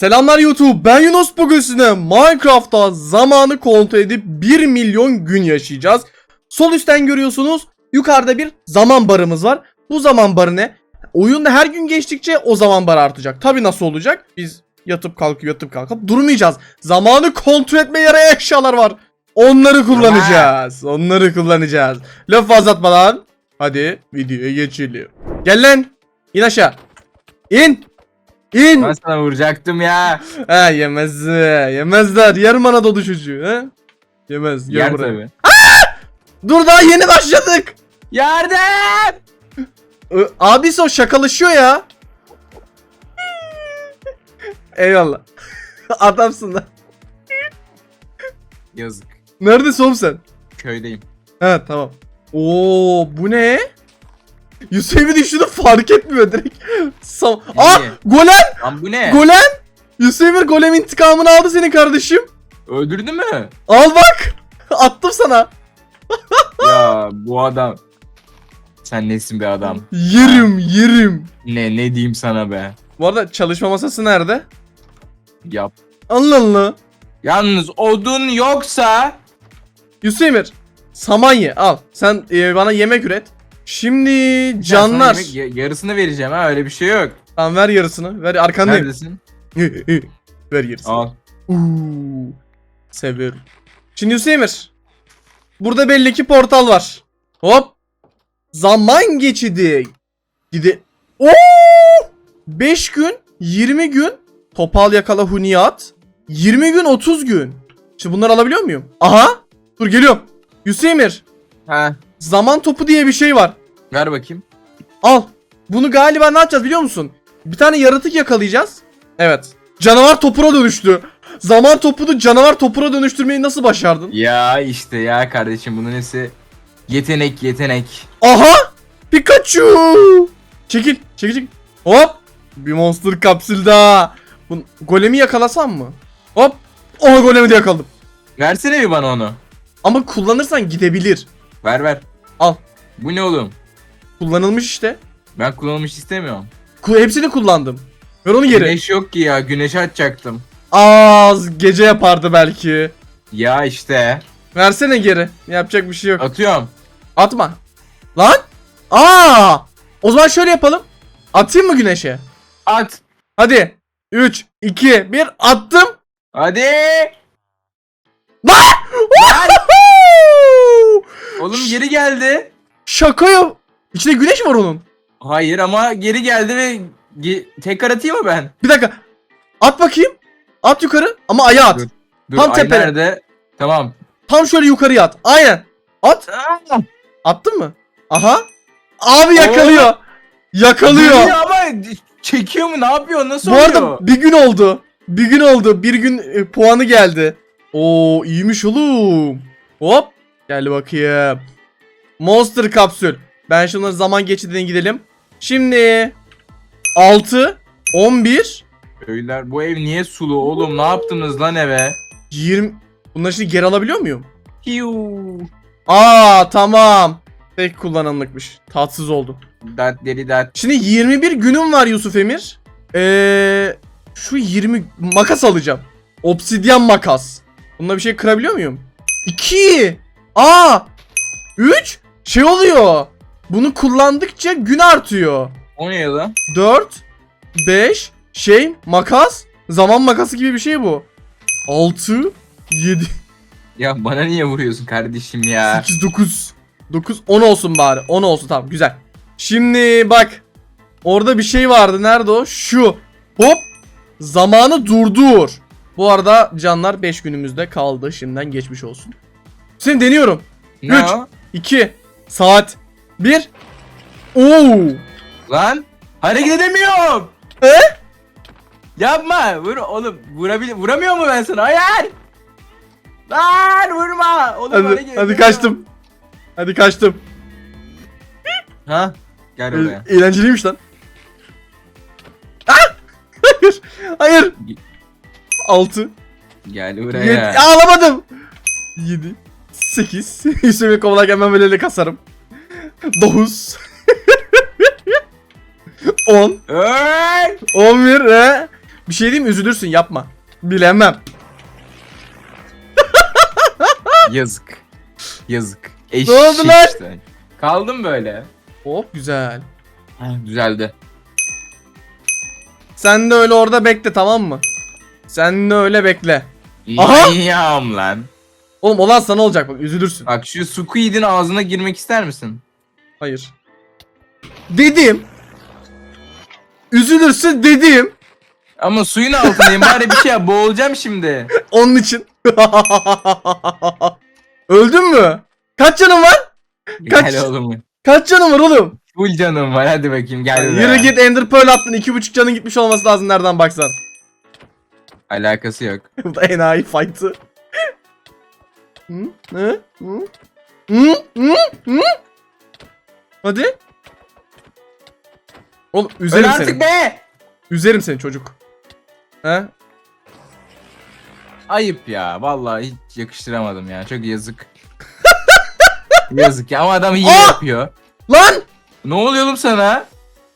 Selamlar YouTube ben Yunus bugün size Minecraft'ta zamanı kontrol edip 1 milyon gün yaşayacağız. Sol üstten görüyorsunuz yukarıda bir zaman barımız var. Bu zaman barı ne? Oyunda her gün geçtikçe o zaman bar artacak. Tabi nasıl olacak? Biz yatıp kalkıp yatıp kalkıp durmayacağız. Zamanı kontrol etmeye yarayan eşyalar var. Onları kullanacağız. Onları kullanacağız. Laf fazla atmadan hadi videoya geçelim. Gel lan. İn aşağı. İn. İn. Ben sana vuracaktım ya. Ha yemez. Yemezler. Yarım Anadolu çocuğu. He? Yemez. Gel Yer buraya. tabi. Dur daha yeni başladık. Yardım! Ö, Abisi o şakalaşıyor ya. Eyvallah. Adamsın lan. Yazık. Neredesin oğlum sen? Köydeyim. Ha tamam. Oo bu ne? Yusuf'un düştüğünü fark etmiyor direkt. Sam ah golem Lan bu ne? golem. Yusuf golem intikamını aldı senin kardeşim. Öldürdü mü? Al bak. Attım sana. ya bu adam. Sen nesin be adam? Yerim yerim. Ne ne diyeyim sana be? Bu arada çalışma masası nerede? Yap. Allah Allah. Yalnız odun yoksa Yusuf Emir. Saman ye al. Sen e, bana yemek üret. Şimdi sana canlar. yemek- ya- yarısını vereceğim ha öyle bir şey yok. Tamam ver yarısını. Ver arkandayım. Neredesin? ver yarısını. Al. Uuu. Seviyorum. Şimdi Emir. Burada belli ki portal var. Hop. Zaman geçidi. Gide. Oo! 5 gün, 20 gün topal yakala huniyat. 20 gün 30 gün. Şimdi bunları alabiliyor muyum? Aha. Dur geliyorum. Yusuf Emir. Ha. Zaman topu diye bir şey var. Ver bakayım. Al. Bunu galiba ne yapacağız biliyor musun? Bir tane yaratık yakalayacağız. Evet. Canavar topuna dönüştü. Zaman topunu canavar topuna dönüştürmeyi nasıl başardın? Ya işte ya kardeşim bunun nesi? Yetenek yetenek. Aha! Pikachu! Çekil, çekil, çekil. Hop! Bir monster kapsül daha. Bu golemi yakalasam mı? Hop! Oha golemi de yakaladım. Versene bir bana onu. Ama kullanırsan gidebilir. Ver ver. Al. Bu ne oğlum? Kullanılmış işte. Ben kullanılmış istemiyorum. Ku- hepsini kullandım. Ver onu geri. Güneş yok ki ya. Güneşi açacaktım. Az gece yapardı belki. Ya işte. Versene geri. Yapacak bir şey yok. Atıyorum. Atma. Lan? Aa! O zaman şöyle yapalım. Atayım mı güneşe? At. Hadi. 3 2 1 attım. Hadi. Lan! Oğlum geri geldi. Şaka yap. İçinde güneş var onun. Hayır ama geri geldi ve ge- tekrar atayım mı ben? Bir dakika. At bakayım. At yukarı ama ayağa at. Dur. Dur Tam ay tepede. nerede? Tamam. Tam şöyle yukarıya at. Aynen. At. Aa! Attın mı? Aha. Abi yakalıyor. Yakalıyor. Geliyor ama çekiyor mu? Ne yapıyor? Nasıl Bu oluyor? arada bir gün oldu. Bir gün oldu. Bir gün e, puanı geldi. Oo iyiymiş oğlum. Hop. Gel bakayım. Monster kapsül. Ben şunları zaman geçidine gidelim. Şimdi 6 11 Köyler bu ev niye sulu oğlum? Ne yaptınız lan eve? 20 Bunları şimdi geri alabiliyor muyum? Hiu. Aa tamam. Tek kullanımlıkmış. Tatsız oldu. Dat deli dat. Şimdi 21 günüm var Yusuf Emir. Ee, şu 20 makas alacağım. Obsidyen makas. Bununla bir şey kırabiliyor muyum? 2. Aa! 3. Şey oluyor. Bunu kullandıkça gün artıyor. O ne lan? 4 5 şey makas zaman makası gibi bir şey bu. 6 7 Ya bana niye vuruyorsun kardeşim ya? 8 9 9 10 olsun bari. 10 olsun tamam güzel. Şimdi bak. Orada bir şey vardı. Nerede o? Şu. Hop. Zamanı durdur. Bu arada canlar 5 günümüzde kaldı. Şimdiden geçmiş olsun. Seni deniyorum. Ne Üç. o? 2 saat 1 Oo. Lan hareket edemiyorum. E? Yapma. Vur oğlum. Vurabil vuramıyor mu ben sana? Hayır. Lan vurma. Oğlum Hadi, hareket hadi edemiyorum. kaçtım. Hadi kaçtım. Ha? Gel E- oraya. eğlenceliymiş lan. Ah! Hayır. Hayır. 6 Gel Yedi, buraya. ağlamadım. 7 8 Üstüme kovalarken ben böyle kasarım. 9 10 Öl. 11 he Bir şey diyeyim üzülürsün yapma. Bilemem. Yazık. Yazık. Ne oldu Eşek lan? işte. Kaldım böyle. Hop güzel. Heh, Düzeldi. Sen de öyle orada bekle tamam mı? Sen de öyle bekle. Aha! Yam lan. Oğlum olan sana olacak bak üzülürsün. Bak şu Squid'in ağzına girmek ister misin? Hayır. Dedim. Üzülürsün dedim. Ama suyun altındayım bari bir şey yap boğulacağım şimdi. Onun için. Öldün mü? Kaç canın var? Kaç- Gel oğlum. Kaç canın var oğlum? Full canım var hadi bakayım gel. Yürü git Ender Pearl attın. iki buçuk canın gitmiş olması lazım nereden baksan. Alakası yok. Bu da enayi fight'ı. Hı? Hı? Hı? Hı? Hı? Hı? Hadi. Oğlum Öl üzerim artık seni. be! Üzerim seni çocuk. He? Ayıp ya vallahi hiç yakıştıramadım ya çok yazık. yazık ya ama adam iyi Aa! yapıyor. Lan! Ne oluyor oğlum sana?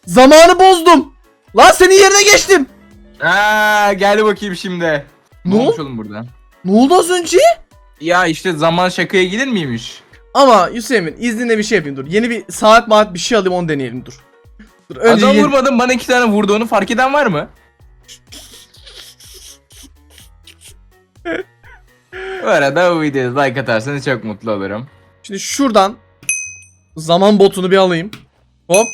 Zamanı bozdum. Lan senin yerine geçtim. Aa gel bakayım şimdi. Ne Ne olmuş oğlum burada? Ne oldu az önce? Ya işte zaman şakaya gelir miymiş? Ama Hüseyin izninle bir şey yapayım dur. Yeni bir saat maat bir şey alayım onu deneyelim dur. Dur önce Adam yeni- vurmadım bana iki tane vurdu onu fark eden var mı? Bu arada bu videoya like atarsanız çok mutlu olurum. Şimdi şuradan zaman botunu bir alayım. Hop.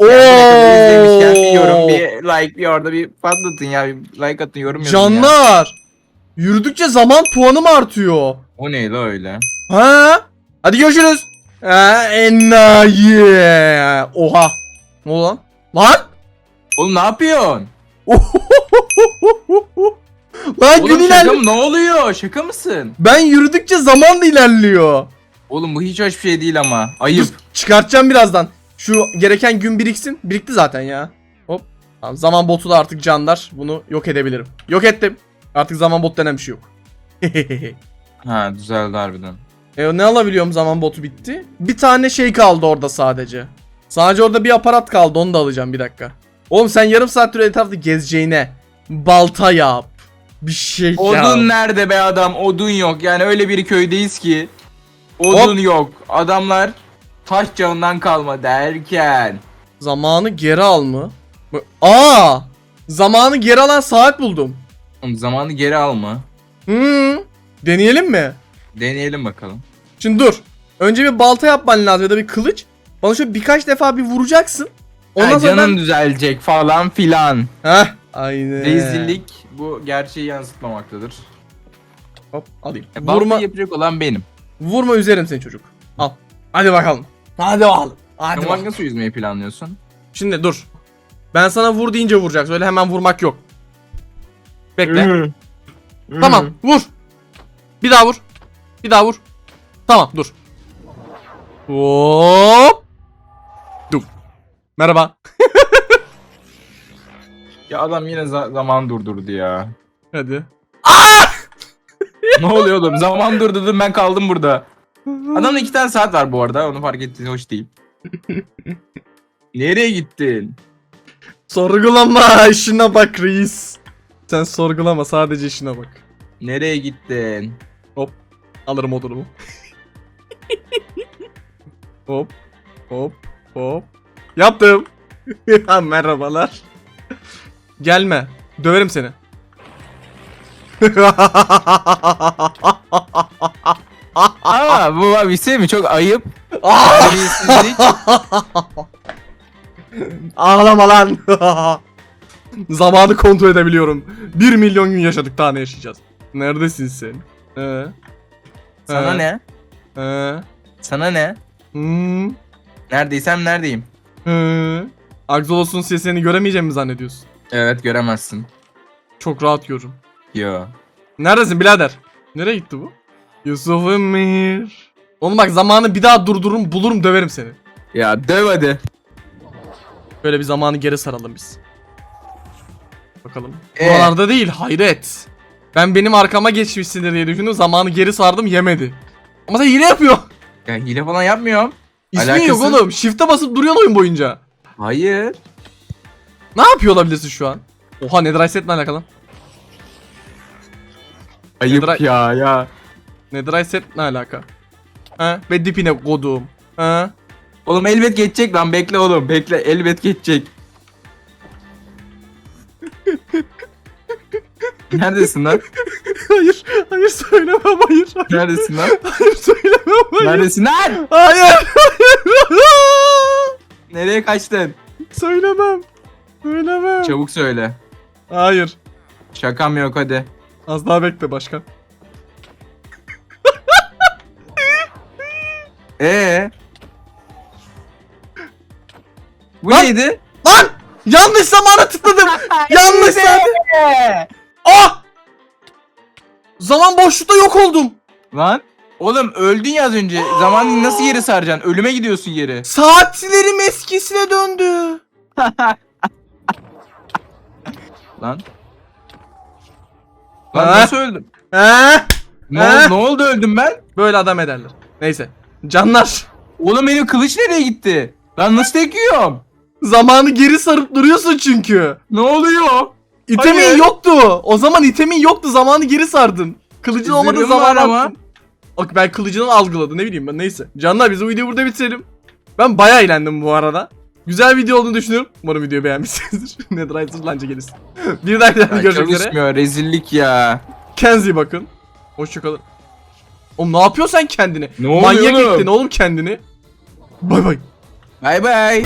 Yani buraya kadar izlemişken bir yorum, Oo! bir like, bir orada bir patlatın ya. Bir like atın, yorum yazın ya. Canlar. Yürüdükçe zaman puanım artıyor. O neydi öyle? Ha? Hadi görüşürüz. Ha, enayi. Oha. Ne oldu lan? Lan? Oğlum ne yapıyorsun? lan gün Oğlum şaka ilerliyor. mı? Ne oluyor? Şaka mısın? Ben yürüdükçe zaman da ilerliyor. Oğlum bu hiç hoş bir şey değil ama. Ayıp. Çıkartacağım birazdan. Şu gereken gün biriksin. Birikti zaten ya. Hop. Tamam, zaman botu da artık canlar. Bunu yok edebilirim. Yok ettim. Artık zaman bot denen bir şey yok. Ha düzeldi harbiden. e, ne alabiliyorum zaman botu bitti. Bir tane şey kaldı orada sadece. Sadece orada bir aparat kaldı onu da alacağım bir dakika. Oğlum sen yarım saattir etrafta gezeceğine balta yap. Bir şey yap. Odun nerede be adam? Odun yok. Yani öyle bir köydeyiz ki. Odun yok. Adamlar taş çağından kalma derken. Zamanı geri al mı? Aa! Zamanı geri alan saat buldum. Zamanı geri alma. Hmm. Deneyelim mi? Deneyelim bakalım. Şimdi dur. Önce bir balta yapman lazım ya da bir kılıç. Bana şöyle birkaç defa bir vuracaksın. Ondan Ha, sonra canın ben... düzelecek falan filan. Heh. Aynen. Rezillik bu gerçeği yansıtmamaktadır. Hop alayım. E, Vurma. Yapacak olan benim. vurma üzerim seni çocuk. Al. Hadi bakalım. Hadi bakalım. Hadi bakalım. nasıl yüzmeyi planlıyorsun? Şimdi dur. Ben sana vur deyince vuracaksın. Öyle hemen vurmak yok. Bekle. Tamam vur. Bir daha vur. Bir daha vur. Tamam dur. Hop. Dur. Merhaba. Ya adam yine za- zaman durdurdu ya. Hadi. ne oluyor oğlum? Zaman durdurdum ben kaldım burada. Adamda iki tane saat var bu arada. Onu fark ettiğin hoş değil. Nereye gittin? Sorgulama işine bak reis. Sen sorgulama sadece işine bak. Nereye gittin? Alırım o durumu. hop. Hop. Hop. Yaptım. Merhabalar. Gelme. Döverim seni. Aa bu bir şey mi? Çok ayıp. Ah! Terbiyesizlik. Ağlama lan. Zamanı kontrol edebiliyorum. 1 milyon gün yaşadık daha ne yaşayacağız? Neredesin sen? Ee? Sana Ee? ne? Ee? Sana ne? Hmm? Neredeysem neredeyim? Hı. Axolotl'un sesini göremeyeceğimi mi zannediyorsun? Evet göremezsin. Çok rahat görürüm. Yo. Neredesin birader? Nereye gitti bu? Yusuf Emir. Oğlum bak zamanı bir daha durdururum bulurum döverim seni. Ya döv hadi. Böyle bir zamanı geri saralım biz. Bakalım. Ee? Buralarda değil hayret. Ben benim arkama geçmişsindir diye düşündüm zamanı geri sardım yemedi. Ama sen hile yapıyor. Ya hile falan yapmıyorum. İsmin yok Alakasız. oğlum. Shift'e basıp duruyorsun oyun boyunca. Hayır. Ne yapıyor olabilirsin şu an? Oha Netherite setle alakalı. Ayıp Nedir- ya ya. Netherite set ne alaka? Ha? Ve dipine kodum. Ha? Oğlum elbet geçecek lan bekle oğlum bekle elbet geçecek. Neredesin lan? hayır, hayır söylemem hayır. Hayır, Neredesin lan? hayır söylemem hayır. Neredesin lan? Hayır. Nereye kaçtın? söylemem. Söylemem. Çabuk söyle. Hayır. Şakam yok hadi. Az daha bekle başkan. Ee? Bu Lan! neydi? Lan! Yanlış zamana tıkladım. Yanlış zamana. Ah! Zaman boşlukta yok oldum. Lan oğlum öldün ya az önce. Zamanı nasıl geri saracaksın? Ölüme gidiyorsun geri. Saatlerim eskisine döndü. Lan. Lan Ha? nasıl öldüm? He? Ne, Ha? ne oldu öldüm ben? Böyle adam ederler. Neyse. Canlar. Oğlum benim kılıç nereye gitti? Ben nasıl tek yiyorum? Zamanı geri sarıp duruyorsun çünkü. Ne oluyor? İtemin Hayır. yoktu. O zaman itemin yoktu. Zamanı geri sardın. Kılıcın olmadığı Zırhım zaman ama. Bak ben kılıcını algıladı ne bileyim ben neyse. Canlar biz bu videoyu burada bitirelim. Ben bayağı eğlendim bu arada. Güzel video olduğunu düşünüyorum. Umarım videoyu beğenmişsinizdir. Netherite zırhlanca gelirsin. Bir dahaki Ya görüşmek üzere. çalışmıyor rezillik ya. Kendinize iyi bakın. Hoşçakalın. Oğlum ne yapıyorsun sen kendine? Ne oluyor Manyak oğlum? ettin oğlum kendini. Bay bay. Bay bay.